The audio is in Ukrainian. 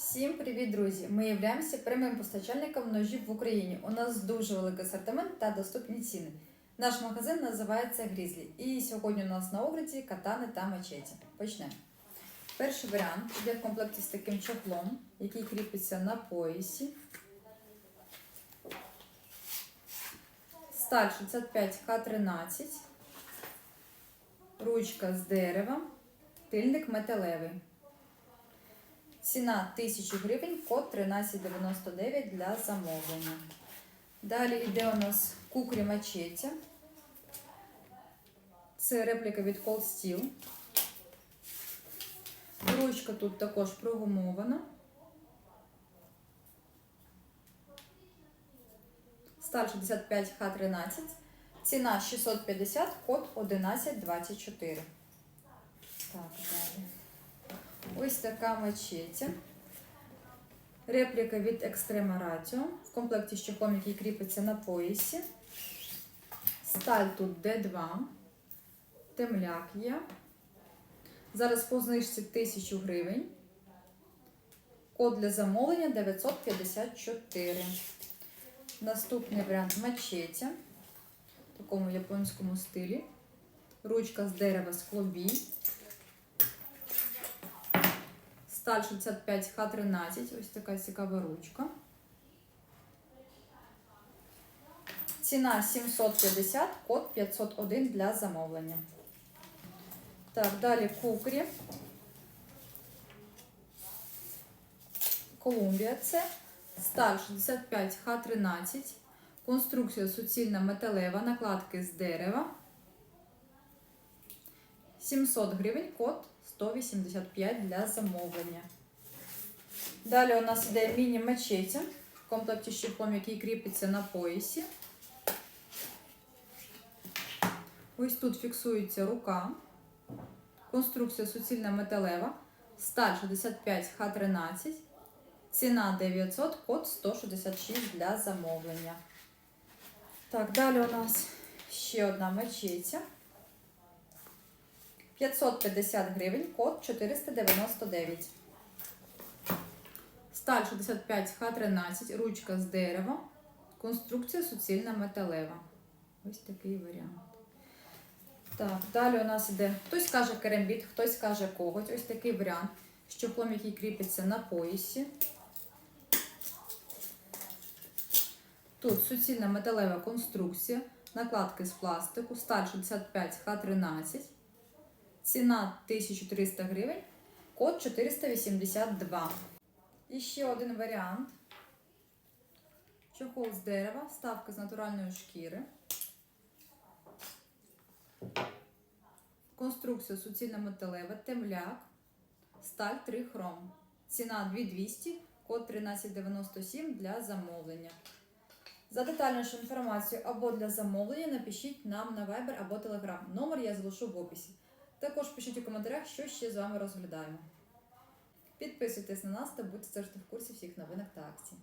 Всім привіт, друзі! Ми являємося прямим постачальником ножів в Україні. У нас дуже великий асортимент та доступні ціни. Наш магазин називається Грізлі. І сьогодні у нас на огляді катани та мачеті. Почнемо. Перший варіант йде в комплекті з таким чохлом, який кріпиться на поясі. Сталь 65К13. Ручка з дерева. Тильник металевий. Ціна 1000 гривень, код 1399 для замовлення. Далі йде у нас кукрі мачеті. Це репліка від Cold Steel. Ручка тут також прогумована. Сталь 65Х13. Ціна 650, код 1124. Так, далі. Ось така мачеті. Репліка від Extrema Ratio. В комплекті з чохлом, який кріпиться на поясі. Сталь тут D2. Темляк є. Зараз по знижці 1000 гривень. Код для замовлення 954. Наступний варіант мачеті. В такому японському стилі. Ручка з дерева склобій. Сталь 65Х13, ось така цікава ручка. Ціна 750, код 501 для замовлення. Так, далі кукрі. Колумбія це. Сталь 65Х13. Конструкція суцільна металева, накладки з дерева. 700 гривень, код 185 для замовлення. Далі у нас іде міні-мачеті в комплекті з чехлом, який кріпиться на поясі. Ось тут фіксується рука. Конструкція суцільна металева. Сталь 65Х13. Ціна 900, код 166 для замовлення. Так, далі у нас ще одна мачеті. 550 гривень, код 499. Сталь 65Х13, ручка з дерева. Конструкція суцільна металева. Ось такий варіант. Так, далі у нас іде, хтось каже керамбіт, хтось каже коготь. Ось такий варіант. З чохлом, який кріпиться на поясі. Тут суцільна металева конструкція, накладки з пластику, сталь 65Х13. Ціна 1300 гривень, код 482. І ще один варіант. Чохол з дерева, вставка з натуральної шкіри. Конструкція суцільна металева, темляк, сталь 3 хром. Ціна 2200, код 1397 для замовлення. За детальнішу інформацію або для замовлення напишіть нам на Viber або Telegram. Номер я залишу в описі. Також пишіть у коментарях, що ще з вами розглядаємо. Підписуйтесь на нас та будьте завжди в курсі всіх новинок та акцій.